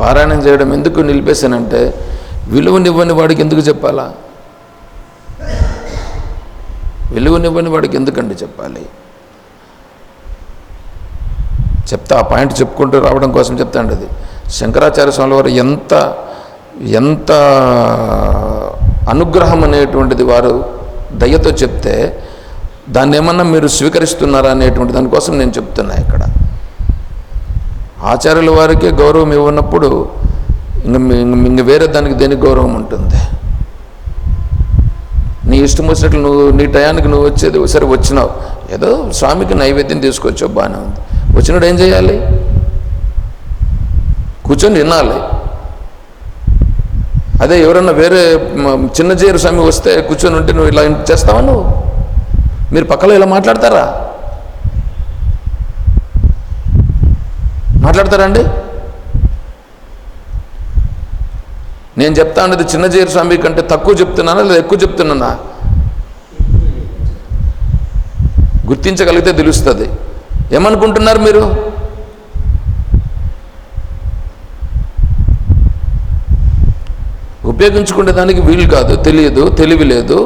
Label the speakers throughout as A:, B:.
A: పారాయణం చేయడం ఎందుకు నిలిపేశానంటే విలువనివ్వని వాడికి ఎందుకు చెప్పాలా? విలువనివ్వని వాడికి ఎందుకండి చెప్పాలి? చెప్తా ఆ పాయింట్ చెప్పుకుంటూ రావడం కోసం చెప్తాండి అది. శంకరాచార్య స్వామి వారు ఎంత ఎంత అనుగ్రహం అనేటువంటిది వారు దయతో చెప్తే దాన్ని ఏమన్నా మీరు స్వీకరిస్తున్నారా అనేటువంటి దానికోసం నేను చెప్తున్నా ఇక్కడ. ఆచార్యుల వారికే గౌరవం ఇవ్వనప్పుడు ఇంక ఇంక వేరే దానికి దేనికి గౌరవం ఉంటుంది? నీ ఇష్టం వచ్చినట్లు నువ్వు నీ టయానికి నువ్వు వచ్చేది సరే వచ్చినావు. ఏదో స్వామికి నైవేద్యం తీసుకొచ్చావు బాగానే ఉంది. వచ్చినాడు ఏం చేయాలి? కూర్చొని వినాలి. అదే ఎవరన్నా వేరే చిన్న జీరు స్వామి వస్తే కూర్చొని ఉంటే నువ్వు ఇలా చేస్తావా నువ్వు? మీరు పక్కలో ఇలా మాట్లాడతారా? మాట్లాడతారండి? నేను చెప్తా ఉండేది చిన్నజీర స్వామి కంటే తక్కువ చెప్తున్నానా లేదా ఎక్కువ చెప్తున్నానా? గుర్తించగలిగితే తెలుస్తుంది. ఏమనుకుంటున్నారు మీరు? ఉపయోగించుకునే దానికి వీలు కాదు తెలియదు తెలివి లేదు.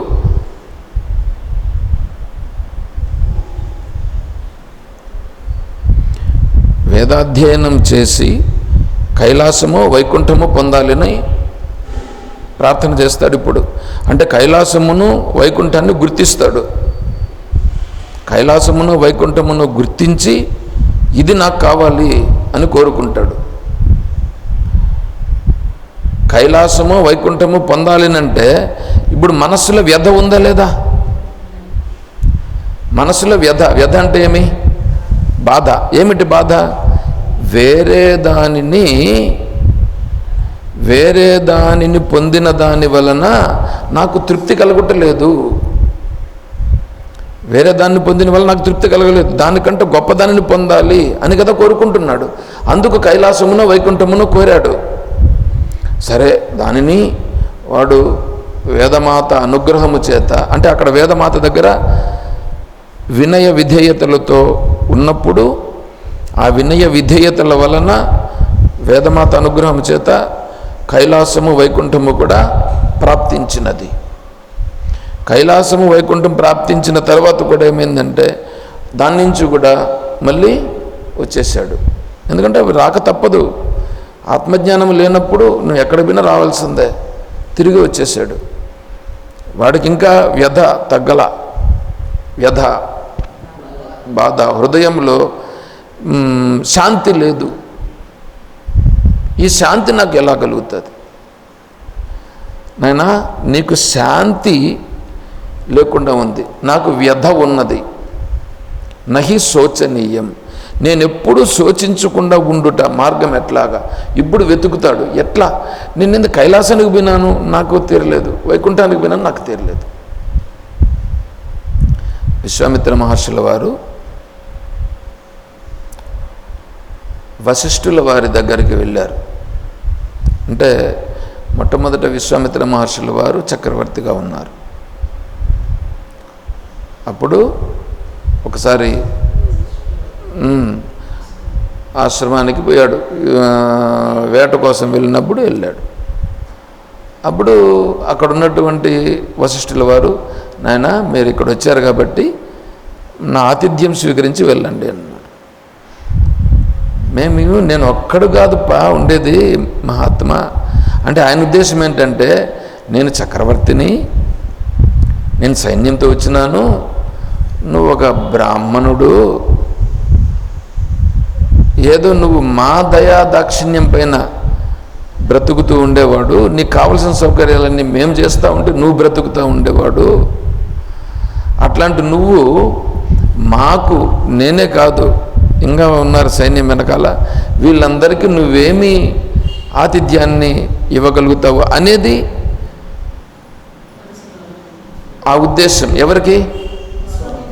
A: వేదాధ్యయనం చేసి కైలాసము వైకుంఠము పొందాలని ప్రార్థన చేస్తాడు ఇప్పుడు. అంటే కైలాసమును వైకుంఠాన్ని గుర్తిస్తాడు. కైలాసమును వైకుంఠమును గుర్తించి ఇది నాకు కావాలి అని కోరుకుంటాడు. కైలాసము వైకుంఠము పొందాలనంటే ఇప్పుడు మనస్సులో వ్యధ ఉందా లేదా? మనసులో వ్యధ వ్యధ అంటే ఏమి? బాధ. ఏమిటి బాధ? వేరే దానిని వేరే దానిని పొందిన దాని వలన నాకు తృప్తి కలగటలేదు. వేరే దాన్ని పొందిన వల్ల నాకు తృప్తి కలగలేదు. దానికంటే గొప్ప దానిని పొందాలి అని కదా కోరుకుంటున్నాడు. అందుకు కైలాసమును వైకుంఠమును కోరాడు. సరే దానిని వాడు వేదమాత అనుగ్రహము చేత అంటే అక్కడ వేదమాత దగ్గర వినయ విధేయతలతో ఉన్నప్పుడు ఆ వినయ విధేయతల వలన వేదమాత అనుగ్రహం చేత కైలాసము వైకుంఠము కూడా ప్రాప్తించినది. కైలాసము వైకుంఠం ప్రాప్తించిన తర్వాత కూడా ఏమైందంటే దాని నుంచి కూడా మళ్ళీ వచ్చేసాడు ఎందుకంటే అవి రాక తప్పదు. ఆత్మజ్ఞానం లేనప్పుడు నువ్వు ఎక్కడ పోయినా రావాల్సిందే. తిరిగి వచ్చేసాడు వాడికి ఇంకా వ్యధ తగ్గల. వ్యధ బాధ హృదయంలో శాంతి లేదు. ఈ శాంతి నాకు ఎలా కలుగుతుంది? నాయనా నీకు శాంతి లేకుండా ఉంది. నాకు వ్యధ ఉన్నది. నహి శోచనీయం. నేను ఎప్పుడు శోచించకుండా ఉండుట మార్గం ఎట్లాగా? ఇప్పుడు వెతుకుతాడు. ఎట్లా? నేను ఎందుకు కైలాసానికి పోయినాను? నాకు తీరలేదు. వైకుంఠానికి పోయినాను? నాకు తీరలేదు. విశ్వామిత్ర మహర్షుల వారు వశిష్ఠుల వారి దగ్గరికి వెళ్ళారు. అంటే మొట్టమొదట విశ్వామిత్ర మహర్షుల వారు చక్రవర్తిగా ఉన్నారు. అప్పుడు ఒకసారి ఆశ్రమానికి పోయాడు. వేట కోసం వెళ్ళినప్పుడు వెళ్ళాడు. అప్పుడు అక్కడ ఉన్నటువంటి వశిష్ఠుల వారు నాయన మీరు ఇక్కడ వచ్చారు కాబట్టి నా ఆతిథ్యం స్వీకరించి వెళ్ళండి అన్నాడు మేము నేను ఒక్కడు కాదు పా ఉండేది మహాత్మ. అంటే ఆయన ఉద్దేశం ఏంటంటే నేను చక్రవర్తిని నేను సైన్యంతో వచ్చినాను నువ్వు ఒక బ్రాహ్మణుడు ఏదో నువ్వు మా దయా దాక్షిణ్యం పైన బ్రతుకుతూ ఉండేవాడు నీకు కావలసిన సౌకర్యాలన్నీ మేము చేస్తూ ఉంటే నువ్వు బ్రతుకుతూ ఉండేవాడు. అట్లాంటి నువ్వు మాకు నేనే కాదు ఇంకా ఉన్నారు సైన్యం వెనకాల. వీళ్ళందరికీ నువ్వేమి ఆతిథ్యాన్ని ఇవ్వగలుగుతావు అనేది ఆ ఉద్దేశం. ఎవరికి?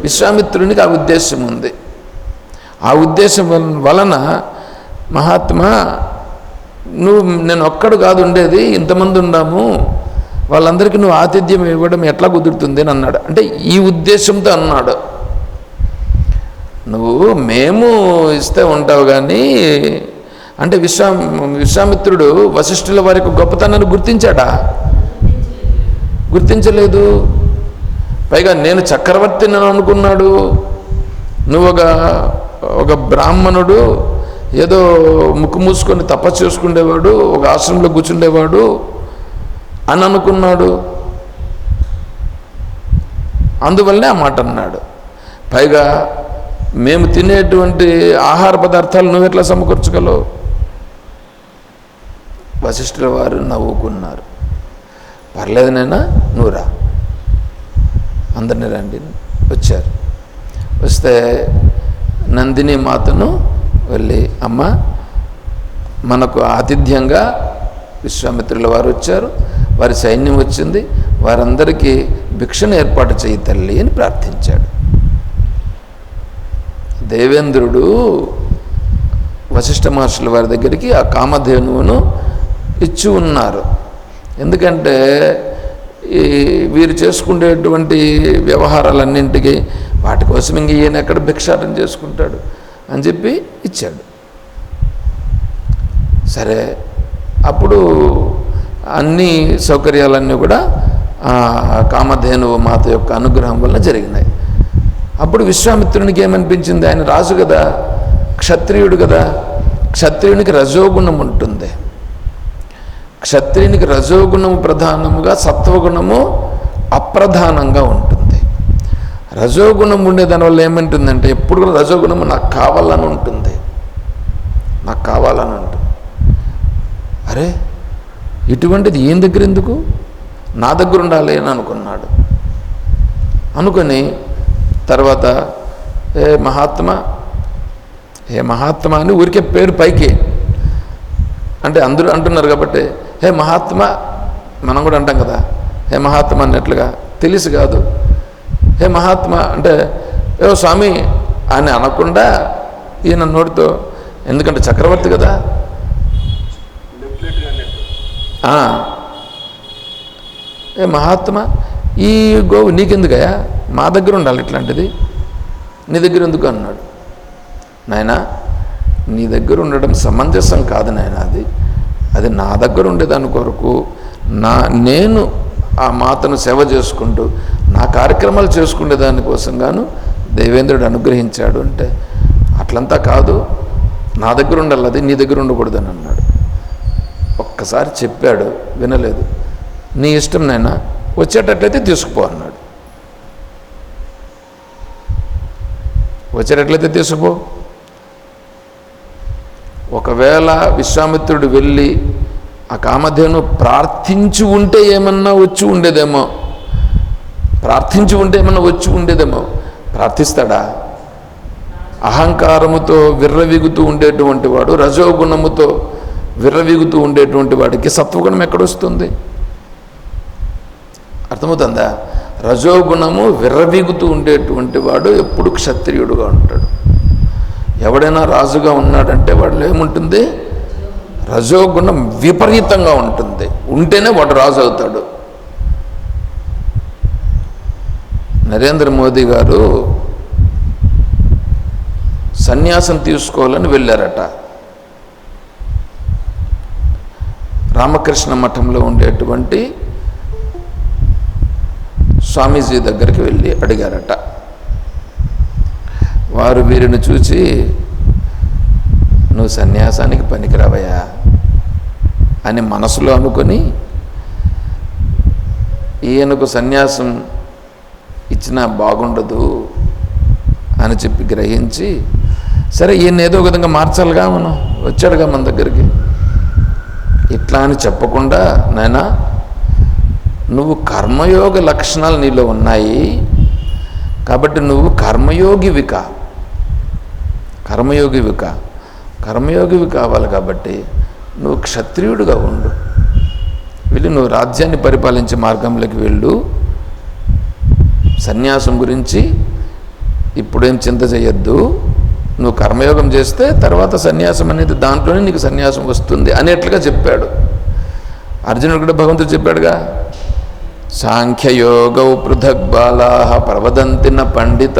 A: విశ్వామిత్రునికి ఆ ఉద్దేశం ఉంది. ఆ ఉద్దేశం వలన మహాత్మా నువ్వు నేను ఒక్కడు కాదు ఉండేది ఇంతమంది ఉన్నాము వాళ్ళందరికీ నువ్వు ఆతిథ్యం ఇవ్వడం ఎట్లా కుదురుతుంది అని అన్నాడు. అంటే ఈ ఉద్దేశంతో అన్నాడు. నువ్వు మేము ఇస్తే ఉంటావు కానీ అంటే విశ్వా విశ్వామిత్రుడు వశిష్ఠుల వారికి గొప్పతనాన్ని గుర్తించాడా? గుర్తించలేదు. పైగా నేను చక్రవర్తిని అనుకున్నాడు. నువ్వు ఒక ఒక బ్రాహ్మణుడు ఏదో ముక్కు మూసుకొని తపస్సు చేసుకునేవాడు ఒక ఆశ్రమంలో కూర్చుండేవాడు అని అనుకున్నాడు. అందువల్లనే ఆ మాట అన్నాడు. పైగా మేము తినేటువంటి ఆహార పదార్థాలు నువ్వు ఎట్లా సమకూర్చగలవు? వశిష్ఠుల వారు నవ్వుకున్నారు. పర్లేదు నైనా నూరా అందరిని రండి వచ్చారు. వస్తే నందిని మాతను వెళ్ళి అమ్మ మనకు ఆతిథ్యంగా విశ్వామిత్రుల వారు వచ్చారు. వారి సైన్యం వచ్చింది. వారందరికీ భిక్షను ఏర్పాటు చేయి తల్లి అని ప్రార్థించాడు. దేవేంద్రుడు వశిష్ఠ మహర్షుల వారి దగ్గరికి ఆ కామధేనువును ఇచ్చి ఉన్నారు. ఎందుకంటే ఈ వీరు చేసుకునేటువంటి వ్యవహారాలన్నింటికి వాటి కోసం ఇంక ఈయన ఎక్కడ భిక్షాటం చేసుకుంటాడు అని చెప్పి ఇచ్చాడు. సరే అప్పుడు అన్ని సౌకర్యాలన్నీ కూడా కామధేనువు మాత యొక్క అనుగ్రహం వల్ల జరిగినాయి. అప్పుడు విశ్వామిత్రునికి ఏమనిపించింది? ఆయన రాజు కదా క్షత్రియుడు కదా. క్షత్రియునికి రజోగుణం ఉంటుంది. క్షత్రియునికి రజోగుణము ప్రధానముగా సత్వగుణము అప్రధానంగా ఉంటుంది. రజోగుణం ఉండే దానివల్ల ఏమంటుందంటే ఎప్పుడు కూడా రజోగుణము నాకు కావాలని ఉంటుంది. నాకు కావాలని ఉంటుంది. అరే ఇటువంటిది ఏం దగ్గర ఎందుకు? నా దగ్గర ఉండాలి అని అనుకున్నాడు. అనుకొని తర్వాత ఏ మహాత్మ హే మహాత్మ అని ఊరికే పేరు పైకి. అంటే అందరూ అంటున్నారు కాబట్టి హే మహాత్మ మనం కూడా అంటాం కదా హే మహాత్మ అన్నట్లుగా. తెలిసి కాదు. హే మహాత్మ అంటే ఏ స్వామి అని అనకుండా ఈయన నోటితో ఎందుకంటే చక్రవర్తి కదా? ఏ మహాత్మ ఈ గోవు నీకెందుకయా మా దగ్గర ఉండాలి ఇట్లాంటిది. నీ దగ్గర ఎందుకు అన్నాడు. నాయనా నీ దగ్గర ఉండడం సమంజసం కాదు నాయన అది. అది నా దగ్గర ఉండేదాని కొరకు నా నేను ఆ మాతను సేవ చేసుకుంటూ నా కార్యక్రమాలు చేసుకునే దానికోసం గాను దేవేంద్రుడు అనుగ్రహించాడు అంటే అట్లంతా కాదు. నా దగ్గర ఉండాలి అది నీ దగ్గర ఉండకూడదని అన్నాడు. ఒక్కసారి చెప్పాడు వినలేదు. నీ ఇష్టం నైనా వచ్చేటట్లయితే తీసుకుపో అన్నాడు. వచ్చేటట్లయితే తీసుకుపో. ఒకవేళ విశ్వామిత్రుడు వెళ్ళి ఆ కామధేను ప్రార్థించి ఉంటే ఏమన్నా వచ్చి ఉండేదేమో. ప్రార్థించి ఉంటే ఏమన్నా వచ్చి ఉండేదేమో. ప్రార్థిస్తాడా? అహంకారముతో విర్రవిగుతూ ఉండేటువంటి వాడు రజోగుణముతో విర్రవిగుతూ ఉండేటువంటి వాడికి సత్వగుణం ఎక్కడొస్తుంది అర్థమవుతుందా? రజోగుణము విర్రవిగుతూ ఉండేటువంటి వాడు ఎప్పుడు క్షత్రియుడుగా ఉంటాడు. ఎవడైనా రాజుగా ఉన్నాడంటే వాడిలో ఏముంటుంది? రజోగుణం విపరీతంగా ఉంటుంది. ఉంటేనే వాడు రాజు అవుతాడు. నరేంద్ర మోదీ గారు సన్యాసం తీసుకోవాలని వెళ్ళారట. రామకృష్ణ మఠంలో ఉండేటువంటి స్వామీజీ దగ్గరికి వెళ్ళి అడిగారట. వారు వీరిని చూసి నువ్వు సన్యాసానికి పనికిరావయ్యా అని మనసులో అనుకొని ఈయనకు సన్యాసం ఇచ్చినా బాగుండదు అని చెప్పి గ్రహించి సరే ఈయన ఏదో విధంగా మార్చాలిగా మనం వచ్చాడుగా మన దగ్గరికి. ఇట్లా అని చెప్పకుండా నాయనా నువ్వు కర్మయోగ లక్షణాలు నీలో ఉన్నాయి కాబట్టి నువ్వు కర్మయోగివిక. కర్మయోగివిక. కర్మయోగివి కర్మయోగివి కావాలి కాబట్టి నువ్వు క్షత్రియుడిగా ఉండు. వెళ్ళి నువ్వు రాజ్యాన్ని పరిపాలించే మార్గంలోకి వెళ్ళు. సన్యాసం గురించి ఇప్పుడేం చింత చేయొద్దు. నువ్వు కర్మయోగం చేస్తే తర్వాత సన్యాసం అనేది దాంట్లోనే నీకు సన్యాసం వస్తుంది అనేట్లుగా చెప్పాడు. అర్జునుడు కూడా భగవంతుడు చెప్పాడుగా సాంఖ్యయోగౌ పృథక్ బాలా ప్రవదంతిన పండిత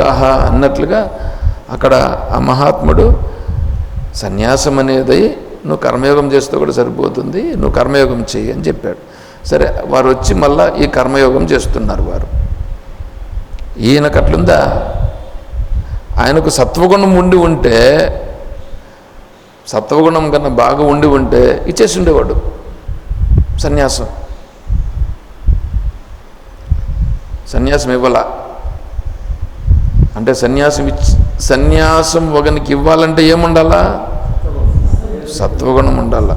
A: అన్నట్లుగా అక్కడ ఆ మహాత్ముడు సన్యాసం అనేది నువ్వు కర్మయోగం చేస్తే కూడా సరిపోతుంది నువ్వు కర్మయోగం చెయ్యి అని చెప్పాడు. సరే వారు వచ్చి మళ్ళా ఈ కర్మయోగం చేస్తున్నారు వారు. ఈయనకట్లుందా ఆయనకు సత్వగుణం ఉండి ఉంటే సత్వగుణం కన్నా బాగా ఉండి ఉంటే ఇచ్చేసి ఉండేవాడు సన్యాసం. సన్యాసం ఇవ్వాల? అంటే సన్యాసం ఇచ్చి సన్యాసం ఒకనికి ఇవ్వాలంటే ఏముండాలా? సత్వగుణం ఉండాల.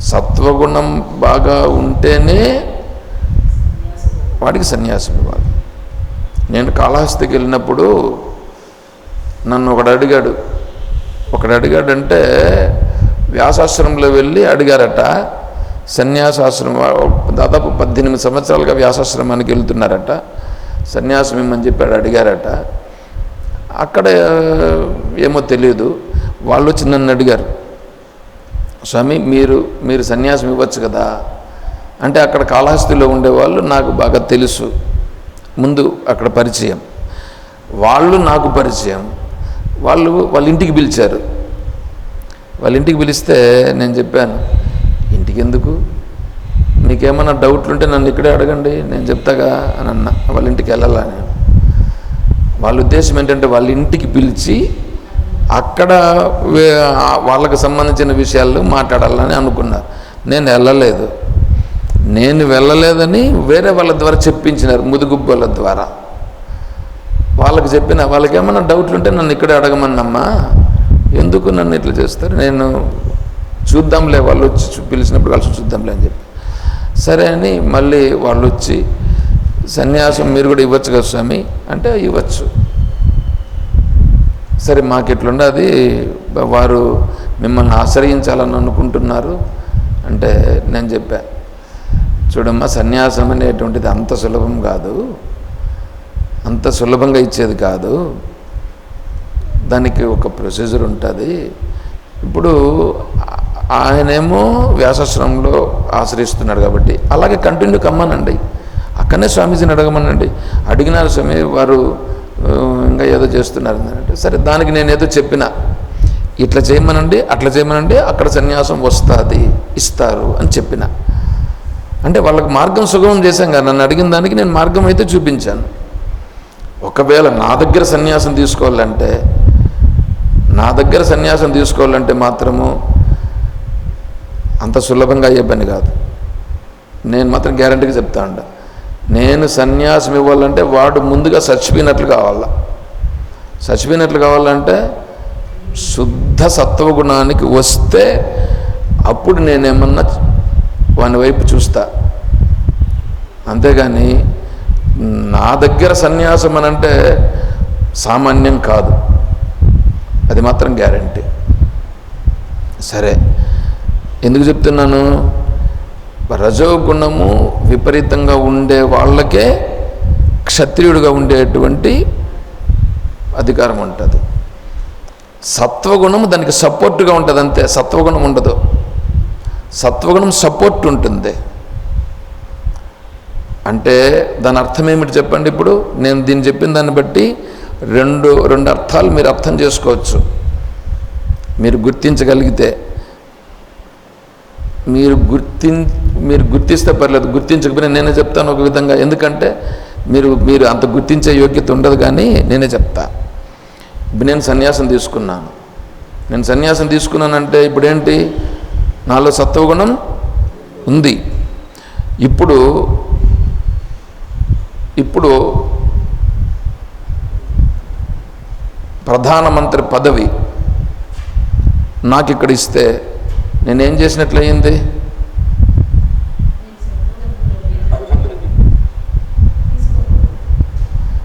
A: సత్వగుణం బాగా ఉంటేనే వాడికి సన్యాసం ఇవ్వాలి. నేను కాళహస్తికి వెళ్ళినప్పుడు నన్ను ఒకడు అడిగాడు. ఒకడు అడిగాడంటే వ్యాసాశ్రమంలో వెళ్ళి అడిగారట సన్యాసాశ్రమం దాదాపు పద్దెనిమిది సంవత్సరాలుగా వ్యాసాశ్రమానికి వెళ్తున్నారట. సన్యాసం ఇమ్మని చెప్పాడు అడిగారట. అక్కడ ఏమో తెలియదు. వాళ్ళు వచ్చి నన్ను అడిగారు. స్వామి మీరు మీరు సన్యాసం ఇవ్వచ్చు కదా? అంటే అక్కడ కాళహస్తిలో ఉండేవాళ్ళు నాకు బాగా తెలుసు. ముందు అక్కడ పరిచయం. వాళ్ళు నాకు పరిచయం. వాళ్ళు వాళ్ళ ఇంటికి పిలిచారు. వాళ్ళ ఇంటికి పిలిస్తే నేను చెప్పాను ఇంటికి ఎందుకు? మీకేమన్నా డౌట్లు ఉంటే నన్ను ఇక్కడే అడగండి నేను చెప్తాగా అని అన్న. వాళ్ళ ఇంటికి వెళ్ళాలా నేను? వాళ్ళ ఉద్దేశం ఏంటంటే వాళ్ళ ఇంటికి పిలిచి అక్కడ వాళ్ళకు సంబంధించిన విషయాలు మాట్లాడాలని అనుకున్నారు నేను వెళ్ళలేదు. నేను వెళ్ళలేదని వేరే వాళ్ళ ద్వారా చెప్పించినారు ముదుగుబ్బల ద్వారా. వాళ్ళకి చెప్పిన వాళ్ళకి ఏమైనా డౌట్లు ఉంటే నన్ను ఇక్కడే అడగమన్నమ్మా. ఎందుకు నన్ను ఇట్లా చేస్తారు? నేను చూద్దాంలే వాళ్ళు వచ్చి పిలిచినప్పుడు కలిసి చూద్దాంలే అని చెప్పి. సరే అని మళ్ళీ వాళ్ళు వచ్చి సన్యాసం మీరు కూడా ఇవ్వచ్చు కదా స్వామి? అంటే ఇవ్వచ్చు. సరే మాకు అది? వారు మిమ్మల్ని ఆశ్రయించాలని అనుకుంటున్నారు అంటే నేను చెప్పా. చూడమ్మా సన్యాసం అనేటువంటిది అంత సులభం కాదు. అంత సులభంగా ఇచ్చేది కాదు. దానికి ఒక ప్రొసీజర్ ఉంటుంది. ఇప్పుడు ఆయనేమో వ్యాసాశ్రమంలో ఆశ్రయిస్తున్నాడు కాబట్టి అలాగే కంటిన్యూ కమ్మనండి. అక్కడనే స్వామీజీని అడగమనండి. అడిగినారు స్వామి వారు ఇంకా ఏదో చేస్తున్నారు అంటే సరే దానికి నేనేదో చెప్పిన. ఇట్లా చేయమనండి అట్లా చేయమనండి అక్కడ సన్యాసం వస్తుంది ఇస్తారు అని చెప్పిన. అంటే వాళ్ళకి మార్గం సుగమం చేశాం కదా నన్ను అడిగిన దానికి నేను మార్గం అయితే చూపించాను. ఒకవేళ నా దగ్గర సన్యాసం తీసుకోవాలంటే నా దగ్గర సన్యాసం తీసుకోవాలంటే మాత్రము అంత సులభంగా అయ్యే పని కాదు. నేను మాత్రం గ్యారంటీగా చెప్తా అంట నేను సన్యాసం ఇవ్వాలంటే వాడు ముందుగా చచ్చిపోయినట్లు కావాల? చచ్చిపోయినట్లు కావాలంటే శుద్ధ సత్వగుణానికి వస్తే అప్పుడు నేనేమన్నా వాని వైపు చూస్తా. అంతేగాని నా దగ్గర సన్యాసం అని అంటే సామాన్యం కాదు. అది మాత్రం గ్యారంటీ. సరే. ఎందుకు చెప్తున్నాను? రజోగుణము విపరీతంగా ఉండే వాళ్ళకే క్షత్రియుడిగా ఉండేటువంటి అధికారం ఉంటుంది. సత్వగుణము దానికి సపోర్టుగా ఉంటుంది అంతే. సత్వగుణం ఉండదు. సత్వగుణం సపోర్ట్ ఉంటుంది. అంటే దాని అర్థం ఏమిటి చెప్పండి ఇప్పుడు? నేను దీన్ని చెప్పిన దాన్ని బట్టి రెండు రెండు అర్థాలు మీరు అర్థం చేసుకోవచ్చు. మీరు గుర్తించగలిగితే. మీరు గుర్తి మీరు గుర్తిస్తే పర్లేదు గుర్తించకపోయినా నేనే చెప్తాను ఒక విధంగా. ఎందుకంటే మీరు మీరు అంత గుర్తించే యోగ్యత ఉండదు కానీ నేనే చెప్తా. ఇప్పుడు నేను సన్యాసం తీసుకున్నాను. నేను సన్యాసం తీసుకున్నానంటే ఇప్పుడేంటి? నాలో సత్వగుణం ఉంది. ఇప్పుడు ఇప్పుడు ప్రధానమంత్రి పదవి నాకు ఇక్కడ ఇస్తే నేనేం చేసినట్లయింది?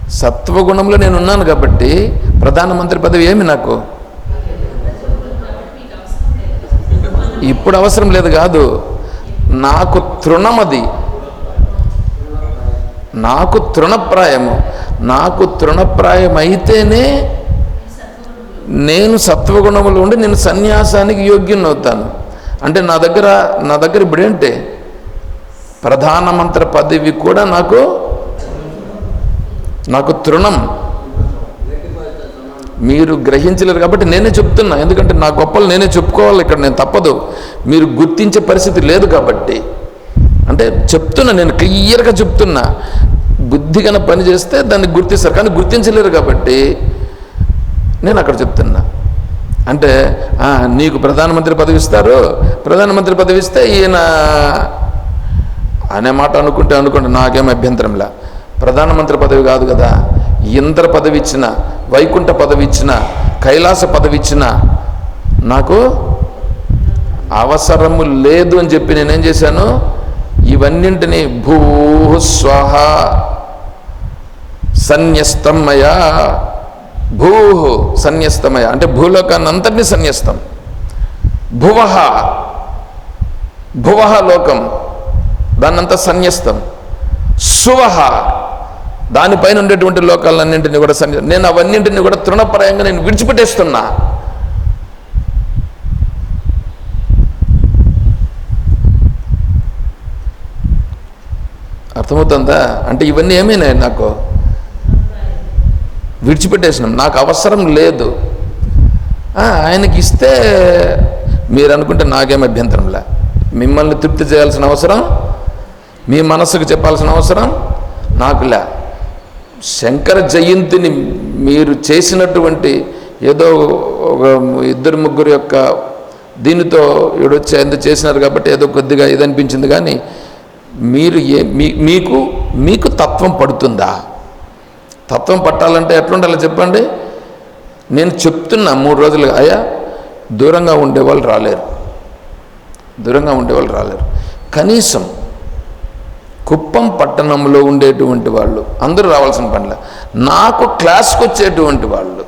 A: సత్వగుణంలో నేను ఉన్నాను కాబట్టి ప్రధానమంత్రి పదవి ఏమి నాకు? ఇప్పుడు అవసరం లేదు కాదు. నాకు తృణమది. నాకు తృణప్రాయము. నాకు తృణప్రాయం అయితేనే నేను సత్వగుణములు ఉండి నేను సన్యాసానికి యోగ్యుని అవుతాను అంటే నా దగ్గర నా దగ్గర ఇప్పుడు ఏంటి? ప్రధానమంత్రి పదవి కూడా నాకు నాకు తృణం. మీరు గ్రహించలేరు కాబట్టి నేనే చెప్తున్నా. ఎందుకంటే నా గొప్పలు నేనే చెప్పుకోవాలి ఇక్కడ నేను తప్పదు. మీరు గుర్తించే పరిస్థితి లేదు కాబట్టి. అంటే చెప్తున్నా నేను క్లియర్గా చెప్తున్నా. బుద్ధిగా పని చేస్తే దాన్ని గుర్తిస్తారు. కానీ గుర్తించలేరు కాబట్టి నేను అక్కడ చెప్తున్నా. అంటే నీకు ప్రధానమంత్రి పదవి ఇస్తారు ప్రధానమంత్రి పదవి ఇస్తే ఈయన అనే మాట అనుకుంటే అనుకుంటే నాకేం అభ్యంతరంలా. ప్రధానమంత్రి పదవి కాదు కదా. ఇంద్ర పదవి ఇచ్చిన వైకుంఠ పదవి ఇచ్చిన కైలాస పదవి ఇచ్చిన నాకు అవసరము లేదు అని చెప్పి నేనేం చేశాను? ఇవన్నింటినీ భూ స్వాహ సన్యస్తమయ భూ సన్యస్తమయ. అంటే భూలోకాన్ని అంతటినీ సన్యస్తం. భువహ భువహ లోకం దాన్నంతా సన్యస్తం. సువహ దానిపైన ఉండేటువంటి లోకాలన్నింటినీ కూడా సన్య నేను అవన్నింటినీ కూడా తృణప్రాయంగా నేను విడిచిపెట్టేస్తున్నా. అర్థమవుతుందా? అంటే ఇవన్నీ ఏమైనాయి నాకు? విడిచిపెట్టేసినాం. నాకు అవసరం లేదు. ఆయనకి ఇస్తే మీరు అనుకుంటే నాకేం అభ్యంతరంలే మిమ్మల్ని తృప్తి చేయాల్సిన అవసరం మీ మనసుకు చెప్పాల్సిన అవసరం నాకులే శంకర జయంతిని మీరు చేసినటువంటి ఏదో ఒక ఇద్దరు ముగ్గురు యొక్క దీనితో ఈడొచ్చి ఎందుకు చేసినారు కాబట్టి ఏదో కొద్దిగా ఇది అనిపించింది కానీ మీరు ఏ మీ మీకు మీకు తత్వం పడుతుందా? తత్వం పట్టాలంటే ఎట్లుండాలో చెప్పండి? నేను చెప్తున్నా మూడు రోజులుగా అయ్యా దూరంగా ఉండేవాళ్ళు రాలేరు. దూరంగా ఉండేవాళ్ళు రాలేరు. కనీసం కుప్పం పట్టణంలో ఉండేటువంటి వాళ్ళు అందరూ రావాల్సిన పనిలే. నాకు క్లాస్కి వచ్చేటువంటి వాళ్ళు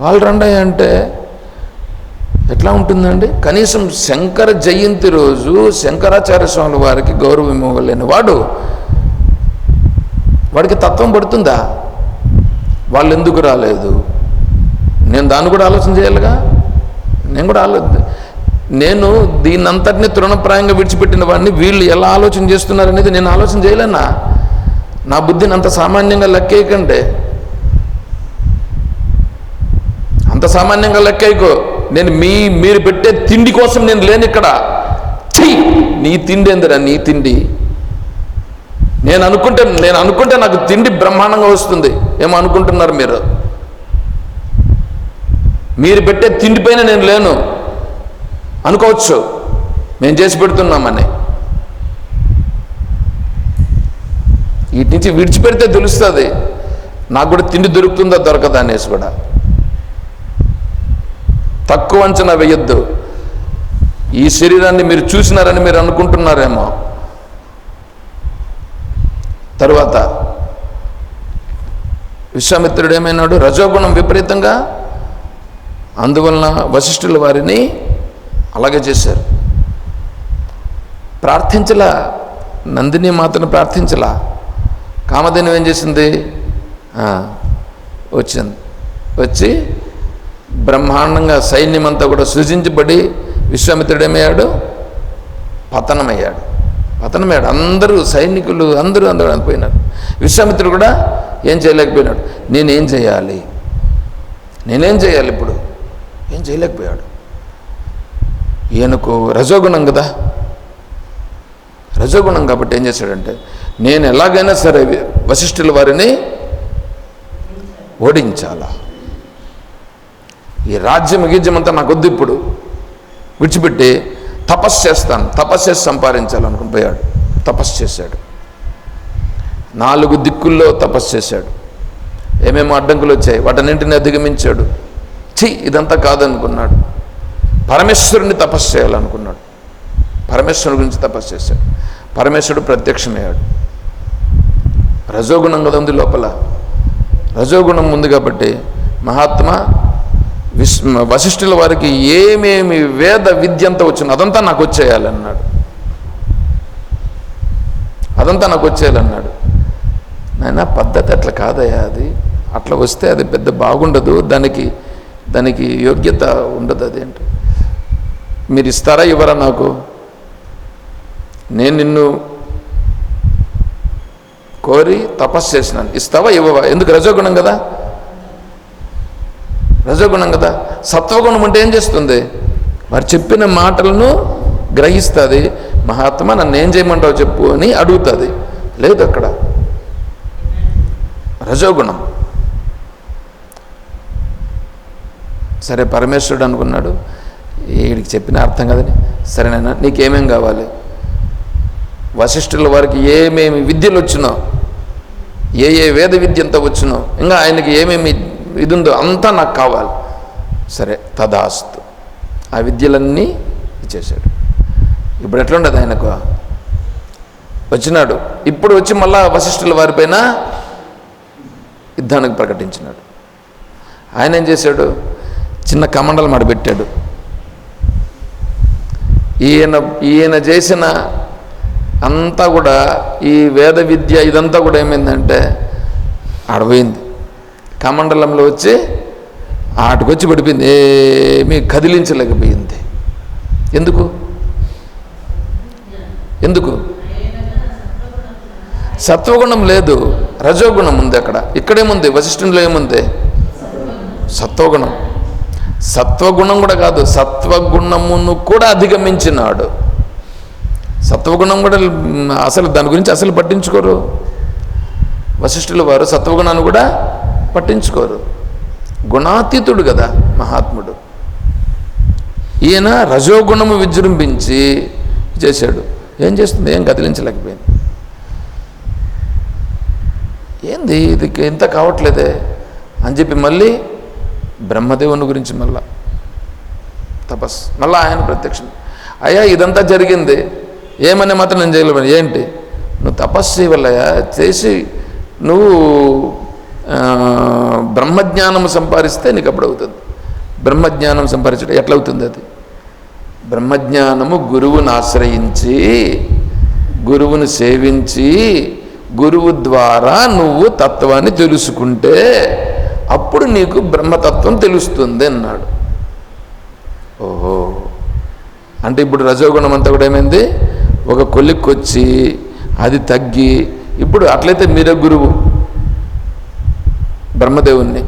A: వాళ్ళు రండి అంటే ఎట్లా ఉంటుందండి? కనీసం శంకర జయంతి రోజు శంకరాచార్య స్వామి వారికి గౌరవం ఇవ్వలేని వాడు వాడికి తత్వం పడుతుందా? వాళ్ళు ఎందుకు రాలేదు? నేను దాన్ని కూడా ఆలోచన చేయాలిగా? నేను కూడా ఆలో నేను దీన్నంతటినీ తృణప్రాయంగా విడిచిపెట్టిన వాడిని వీళ్ళు ఎలా ఆలోచన చేస్తున్నారనేది నేను ఆలోచన చేయలేనా? నా బుద్ధిని అంత సామాన్యంగా లెక్కేయకండి అంత సామాన్యంగా లెక్కేయకో నేను మీ మీరు పెట్టే తిండి కోసం నేను లేను ఇక్కడ నీ తిండి ఏందిరా? నీ తిండి? నేను అనుకుంటే నేను అనుకుంటే నాకు తిండి బ్రహ్మాండంగా వస్తుంది. ఏమో అనుకుంటున్నారు మీరు. మీరు పెట్టే తిండి పైన నేను లేను. అనుకోవచ్చు. మేము చేసి పెడుతున్నామని. వీటి నుంచి విడిచిపెడితే తెలుస్తుంది. నాకు కూడా తిండి దొరుకుతుందా దొరకదా అనేసి కూడా. తక్కువ అంచనా వేయొద్దు. ఈ శరీరాన్ని మీరు చూసినారని మీరు అనుకుంటున్నారేమో. తరువాత విశ్వామిత్రుడు ఏమైనాడు? రజోగుణం విపరీతంగా అందువలన వశిష్ఠుల వారిని అలాగే చేశారు. ప్రార్థించలా నందిని మాతను ప్రార్థించలా. కామధేను ఏం చేసింది? వచ్చింది. వచ్చి బ్రహ్మాండంగా సైన్యం అంతా కూడా సృజించబడి విశ్వామిత్రుడు ఏమయ్యాడు? పతనమయ్యాడు. పతనమయ్యాడు అందరూ సైనికులు అందరూ అందరూ పోయినారు. విశ్వామిత్రుడు కూడా ఏం చేయలేకపోయినాడు. నేనేం చేయాలి? నేనేం చేయాలి ఇప్పుడు? ఏం చేయలేకపోయాడు. ఈయనకు రజోగుణం కదా? రజోగుణం కాబట్టి ఏం చేశాడంటే నేను ఎలాగైనా సరే వశిష్ఠుల వారిని ఓడించాలా? ఈ రాజ్యం గీజ్యం అంతా నాకు ఇప్పుడు. విడిచిపెట్టి తపస్సు చేస్తాను. తపస్సు చేసి సంపాదించాలనుకుని పోయాడు తపస్సు చేశాడు. నాలుగు దిక్కుల్లో తపస్సు చేశాడు. ఏమేమో అడ్డంకులు వచ్చాయి. వాటన్నింటిని అధిగమించాడు. ఛీ ఇదంతా కాదనుకున్నాడు. పరమేశ్వరుని తపస్సు చేయాలనుకున్నాడు. పరమేశ్వరుని గురించి తపస్సు చేశాడు. పరమేశ్వరుడు ప్రత్యక్షమయ్యాడు. రజోగుణం కదా ఉంది లోపల. రజోగుణం ఉంది కాబట్టి మహాత్మా విశ్ వశిష్ఠుల వారికి ఏమేమి వేద విద్యంతా వచ్చింది అదంతా నాకు వచ్చేయాలన్నాడు. అదంతా నాకు వచ్చేయాలన్నాడు. నాయన పద్ధతి అట్లా కాదయా అది. అట్లా వస్తే అది పెద్ద బాగుండదు. దానికి దానికి యోగ్యత ఉండదు అదేంటి? మీరు ఇస్తారా ఇవ్వరా నాకు? నేను నిన్ను కోరి తపస్సు చేసినాను. ఇస్తావా ఇవ్వవా? ఎందుకు రజోగుణం కదా? రజగుణం కదా? సత్వగుణం అంటే ఏం చేస్తుంది? వారు చెప్పిన మాటలను గ్రహిస్తుంది. మహాత్మా నన్ను ఏం చేయమంటావు చెప్పు అని అడుగుతుంది. లేదు అక్కడ. రజోగుణం. సరే పరమేశ్వరుడు అనుకున్నాడు. వీడికి చెప్పిన అర్థం కదని సరేనైనా నీకేమేం కావాలి? వశిష్ఠుల వారికి ఏమేమి విద్యలు వచ్చినో ఏ ఏ వేద విద్య అంతా వచ్చినో ఇంకా ఆయనకి ఏమేమి ఇది ఉందో అంతా నాకు కావాలి. సరే తదాస్తు. ఆ విద్యలన్నీ ఇచ్చేశాడు. ఇప్పుడు ఎట్లుండదు ఆయనకు? వచ్చినాడు. ఇప్పుడు వచ్చి మళ్ళా వశిష్ఠుల వారిపైన యుద్ధానికి ప్రకటించినాడు. ఆయన ఏం చేశాడు? చిన్న కమండలం అడబెట్టాడు ఈయన ఈయన చేసిన అంతా కూడా ఈ వేద విద్య ఇదంతా కూడా ఏమైందంటే అడవైంది కమండలంలో వచ్చి ఆటకొచ్చి పడిపోయింది. ఏమీ కదిలించలేకపోయింది. ఎందుకు? ఎందుకు? సత్వగుణం లేదు. రజోగుణం ఉంది అక్కడ. ఇక్కడేముంది? వశిష్ఠంలో ఏముంది? సత్వగుణం. సత్వగుణం కూడా కాదు. సత్వగుణమును కూడా అధిగమించినాడు. సత్వగుణం కూడా అసలు దాని గురించి అసలు పట్టించుకోరు. వశిష్ఠుల వారు సత్వగుణాన్ని కూడా పట్టించుకోరు. గుణాతీతుడు కదా మహాత్ముడు. ఈయన రజోగుణము విజృంభించి చేశాడు. ఏం చేస్తుంది? ఏం కదిలించలేకపోయింది. ఏంది ఇది? ఇంత కావట్లేదే? అని చెప్పి మళ్ళీ బ్రహ్మదేవుని గురించి మళ్ళా తపస్ మళ్ళా ఆయన ప్రత్యక్షం. అయ్యా ఇదంతా జరిగింది. ఏమని మాత్రం నేను చేయలేమని ఏంటి? నువ్వు తపస్సు చేయవల్లయ్యా. చేసి నువ్వు బ్రహ్మజ్ఞానం సంపాదిస్తే నీకు అప్పుడు అవుతుంది. బ్రహ్మజ్ఞానం సంపాదించడం ఎట్లవుతుంది అది? బ్రహ్మజ్ఞానము గురువుని ఆశ్రయించి గురువును సేవించి గురువు ద్వారా నువ్వు తత్వాన్ని తెలుసుకుంటే అప్పుడు నీకు బ్రహ్మతత్వం తెలుస్తుంది అన్నాడు. ఓహో. అంటే ఇప్పుడు రజోగుణం అంతా కూడా ఏమైంది? ఒక కొలిక్కొచ్చి అది తగ్గి ఇప్పుడు అట్లయితే మీరే గురువు. బ్రహ్మదేవుణ్ణి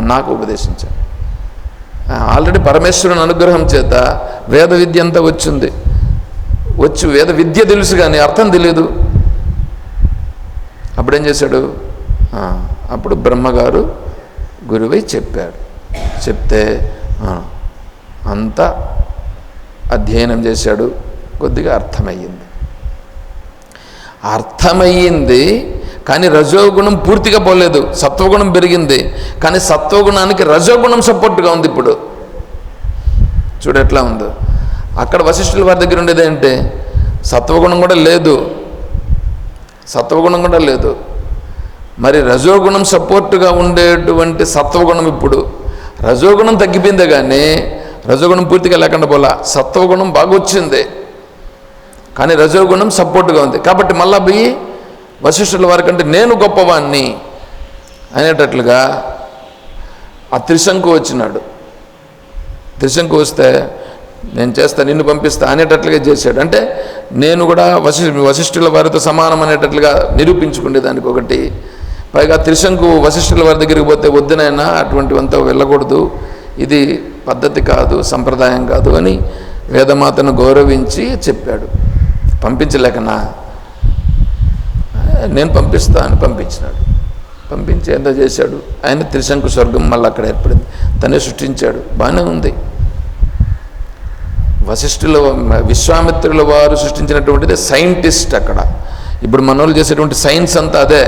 A: నాకు ఉపదేశించాను ఆల్రెడీ పరమేశ్వరుని అనుగ్రహం చేత వేద విద్య అంతా వచ్చింది. వచ్చి వేద విద్య తెలుసు కానీ అర్థం తెలియదు అప్పుడేం చేశాడు? ఆ, అప్పుడు బ్రహ్మగారు గురువై చెప్పాడు చెప్తే ఆ, అంతా అధ్యయనం చేశాడు. కొద్దిగా అర్థమయ్యింది. అర్థమయ్యింది కానీ రజోగుణం పూర్తిగా పోలేదు సత్వగుణం పెరిగింది. కానీ సత్వగుణానికి రజోగుణం సపోర్ట్గా ఉంది ఇప్పుడు. చూడు ఎట్లా ఉందో. అక్కడ వశిష్ఠుల వారి దగ్గర ఉండేది ఏంటి? సత్వగుణం కూడా లేదు. సత్వగుణం కూడా లేదు. మరి రజోగుణం సపోర్టుగా ఉండేటువంటి సత్వగుణం ఇప్పుడు. రజోగుణం తగ్గిపోయిందే కానీ రజోగుణం పూర్తిగా లేకుండా పోలా. సత్వగుణం బాగా వచ్చింది కానీ రజోగుణం సపోర్టుగా ఉంది. కాబట్టి మళ్ళీ పోయి వశిష్ఠుల వారికంటే నేను గొప్పవాణ్ణి అనేటట్లుగా ఆ త్రిశంకు వచ్చినాడు. త్రిశంకు వస్తే నేను చేస్తా నిన్ను పంపిస్తా అనేటట్లుగా చేశాడు. అంటే నేను కూడా వశి వశిష్ఠుల వారితో సమానం అనేటట్లుగా నిరూపించుకునే దానికి ఒకటి. పైగా త్రిశంకు వశిష్ఠుల వారి దగ్గరికి పోతే వద్దునైనా అటువంటివంతా వెళ్ళకూడదు. ఇది పద్ధతి కాదు సంప్రదాయం కాదు అని వేదమాతను గౌరవించి చెప్పాడు. పంపించలేకనా? నేను పంపిస్తా అని పంపించినాడు. పంపించి ఎంత చేశాడు? ఆయన త్రిశంకు స్వర్గం మళ్ళీ అక్కడ ఏర్పడింది. తనే సృష్టించాడు. బాగానే ఉంది. వశిష్ఠుల విశ్వామిత్రుల వారు సృష్టించినటువంటిది సైంటిస్ట్ అక్కడ. ఇప్పుడు మనోళ్ళు చేసేటువంటి సైన్స్ అంతా అదే.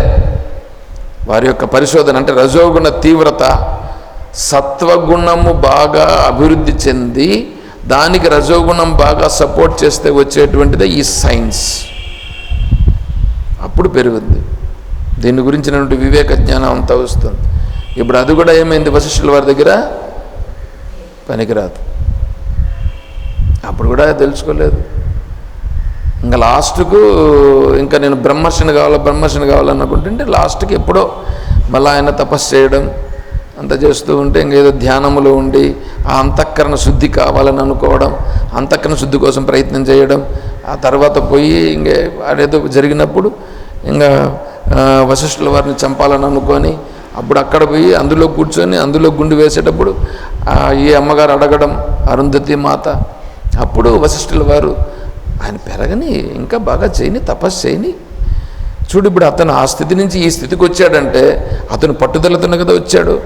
A: వారి యొక్క పరిశోధన అంటే రజోగుణ తీవ్రత సత్వగుణము బాగా అభివృద్ధి చెంది దానికి రజోగుణం బాగా సపోర్ట్ చేస్తే వచ్చేటువంటిదే ఈ సైన్స్. అప్పుడు పెరుగుద్ది. దీని గురించినటువంటి వివేక జ్ఞానం అంతా వస్తుంది. ఇప్పుడు అది కూడా ఏమైంది? వశిష్ఠుల వారి దగ్గర పనికిరాదు. అప్పుడు కూడా తెలుసుకోలేదు. ఇంకా లాస్ట్కు ఇంకా నేను బ్రహ్మర్షిని కావాలా బ్రహ్మర్షిని కావాలనుకుంటుంటే లాస్ట్కి ఎప్పుడో మళ్ళీ ఆయన తపస్సు చేయడం అంత చేస్తూ ఉంటే ఇంకేదో ధ్యానములో ఉండి ఆ అంతఃకరణ శుద్ధి కావాలని అనుకోవడం అంతఃకరణ శుద్ధి కోసం ప్రయత్నం చేయడం ఆ తర్వాత పోయి ఇంకే అదేదో జరిగినప్పుడు ఇంకా వశిష్ఠుల వారిని చంపాలని అనుకొని అప్పుడు అక్కడ పోయి అందులో కూర్చొని అందులో గుండు వేసేటప్పుడు ఈ అమ్మగారు అడగడం అరుంధతి మాత. అప్పుడు వశిష్ఠుల వారు ఆయన పెరగని ఇంకా బాగా చేయని తపస్సు చేయని. చూడు ఇప్పుడు అతను ఆ స్థితి నుంచి ఈ స్థితికి వచ్చాడంటే అతను పట్టుదలతోనే కదా వచ్చాడు.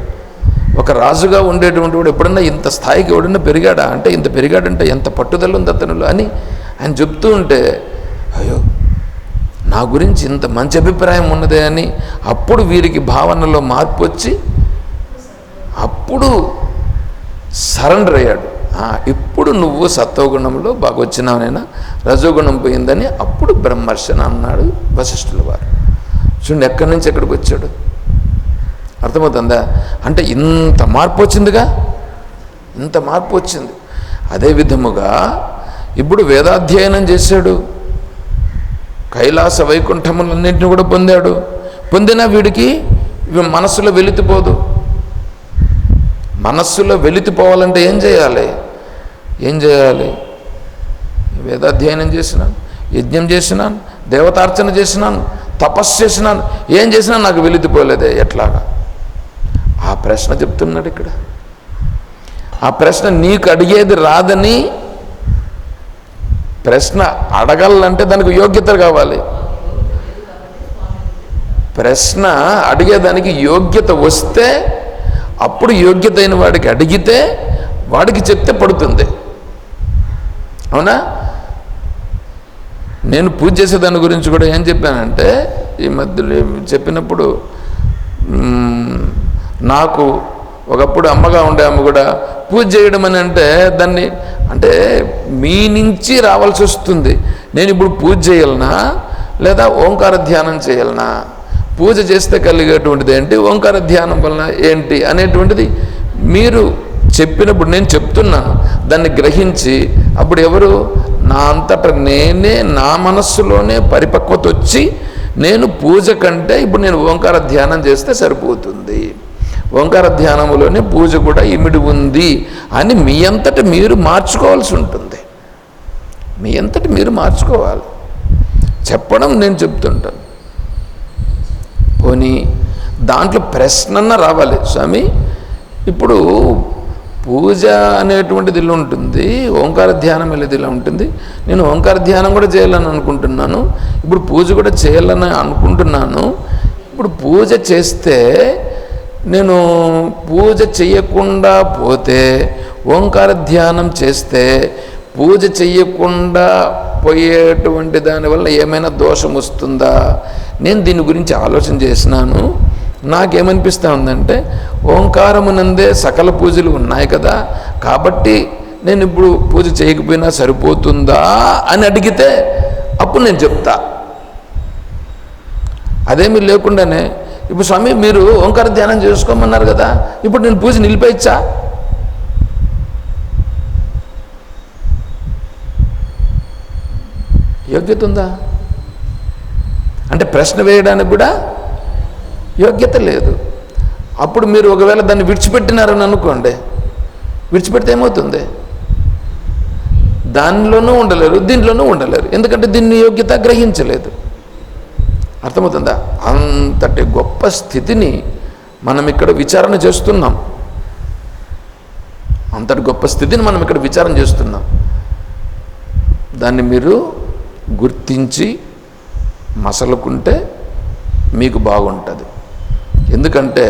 A: ఒక రాజుగా ఉండేటువంటి వాడు ఎప్పుడన్నా ఇంత స్థాయికి ఎవడన్నా పెరిగాడా? అంటే ఇంత పెరిగాడంటే ఎంత పట్టుదల ఉంది అతనులో? అని ఆయన చెప్తూ ఉంటే అయ్యో నా గురించి ఇంత మంచి అభిప్రాయం ఉన్నదే అని అప్పుడు వీరికి భావనలో మార్పు వచ్చి అప్పుడు సరెండర్ అయ్యాడు. ఇప్పుడు నువ్వు సత్వగుణంలో బాగా వచ్చినావునైనా రజోగుణం పోయిందని అప్పుడు బ్రహ్మర్శన అన్నాడు వశిష్ఠుల వారు. చూడండి ఎక్కడి నుంచి ఎక్కడికి వచ్చాడు? అర్థమవుతుందా? అంటే ఇంత మార్పు వచ్చిందిగా? ఇంత మార్పు వచ్చింది. అదే విధముగా ఇప్పుడు వేదాధ్యయనం చేశాడు. కైలాస వైకుంఠములన్నింటిని కూడా పొందాడు. పొందినా వీడికి మనస్సులో వెలితిపోదు. మనస్సులో వెలితిపోవాలంటే ఏం చేయాలి? ఏం చేయాలి? వేదాధ్యయనం చేసినాను యజ్ఞం చేసినాను దేవతార్చన చేసినాను తపస్సు చేసినాను. ఏం చేసినా నాకు వెలితిపోలేదే ఎట్లాగా? ఆ ప్రశ్న చెప్తున్నాడు ఇక్కడ. ఆ ప్రశ్న నీకు అడిగేది రాదని ప్రశ్న అడగాలంటే దానికి యోగ్యత కావాలి. ప్రశ్న అడిగేదానికి యోగ్యత వస్తే అప్పుడు యోగ్యత అయిన వాడికి అడిగితే వాడికి చెప్తే పడుతుంది. అవునా? నేను పూజ చేసే దాని గురించి కూడా ఏం చెప్పానంటే ఈ మధ్యలో చెప్పినప్పుడు నాకు ఒకప్పుడు అమ్మగా ఉండే అమ్మ కూడా పూజ చేయడం అని అంటే దాన్ని అంటే మీ నుంచి రావాల్సి వస్తుంది. నేను ఇప్పుడు పూజ చేయాలనా? లేదా ఓంకార ధ్యానం చేయాలనా? పూజ చేస్తే కలిగేటువంటిది ఏంటి? ఓంకార ధ్యానం వలన ఏంటి? అనేటువంటిది మీరు చెప్పినప్పుడు నేను చెప్తున్నాను దాన్ని గ్రహించి అప్పుడు ఎవరు? నా అంతట నేనే నా మనస్సులోనే పరిపక్వత వచ్చి నేను పూజ కంటే ఇప్పుడు నేను ఓంకార ధ్యానం చేస్తే సరిపోతుంది. ఓంకార ధ్యానములోనే పూజ కూడా ఇమిడి ఉంది అని మీ అంతటి మీరు మార్చుకోవాల్సి ఉంటుంది. మీ అంతటి మీరు మార్చుకోవాలి. చెప్పడం నేను చెప్తుంటాను. పోనీ దాంట్లో ప్రశ్నన్న రావాలి. స్వామి ఇప్పుడు పూజ అనేటువంటిది ఇలా ఉంటుంది ఓంకార ధ్యానం అనేది ఇలా ఉంటుంది. నేను ఓంకార ధ్యానం కూడా చేయాలని అనుకుంటున్నాను. ఇప్పుడు పూజ కూడా చేయాలని అనుకుంటున్నాను. ఇప్పుడు పూజ చేస్తే నేను పూజ చేయకుండా పోతే ఓంకార ధ్యానం చేస్తే పూజ చెయ్యకుండా పోయేటువంటి దానివల్ల ఏమైనా దోషం వస్తుందా? నేను దీని గురించి ఆలోచన చేసినాను. నాకేమనిపిస్తూ ఉందంటే ఓంకారమునందే సకల పూజలు ఉన్నాయి కదా కాబట్టి నేను ఇప్పుడు పూజ చేయకపోయినా సరిపోతుందా అని అడిగితే అప్పుడు నేను చెప్తా. అదేమీ లేకుండానే ఇప్పుడు స్వామి మీరు ఓంకార ధ్యానం చేసుకోమన్నారు కదా ఇప్పుడు నేను పూజ నిలిపేయచ్చా? యోగ్యత ఉందా? అంటే ప్రశ్న వేయడానికి కూడా యోగ్యత లేదు. అప్పుడు మీరు ఒకవేళ దాన్ని విడిచిపెట్టినారని అనుకోండి విడిచిపెడితే ఏమవుతుంది? దానిలోనూ ఉండలేరు దీంట్లోనూ ఉండలేరు. ఎందుకంటే దీన్ని యోగ్యత గ్రహించలేదు. అర్థమవుతుందా? అంతటి గొప్ప స్థితిని మనం ఇక్కడ విచారణ చేస్తున్నాం. అంతటి గొప్ప స్థితిని మనం ఇక్కడ విచారణ చేస్తున్నాం. దాన్ని మీరు గుర్తించి మసలుకుంటే మీకు బాగుంటుంది. ఎందుకంటే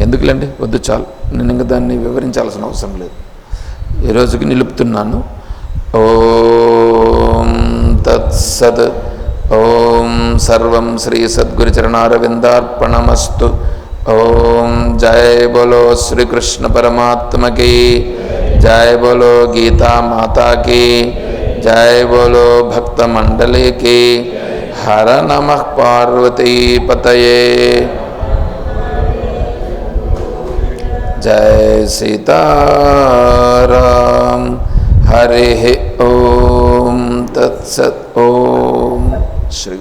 A: ఎందుకులేండి వద్దు చాలు. నేను ఇంకా దాన్ని వివరించాల్సిన అవసరం లేదు. ఈ రోజుకి నిలుపుతున్నాను. ఓం తత్సత్ ॐ सर्वं श्रीसद्गुरुचरणारविन्दार्पणमस्तु ओम जय बोलो श्री कृष्ण परमात्मा की। जय बोलो गीता माता की। जय बोलो भक्त मंडली की। हर नमः पार्वती पतये। जय सीता हरे ओम तत्सत ओम। Sri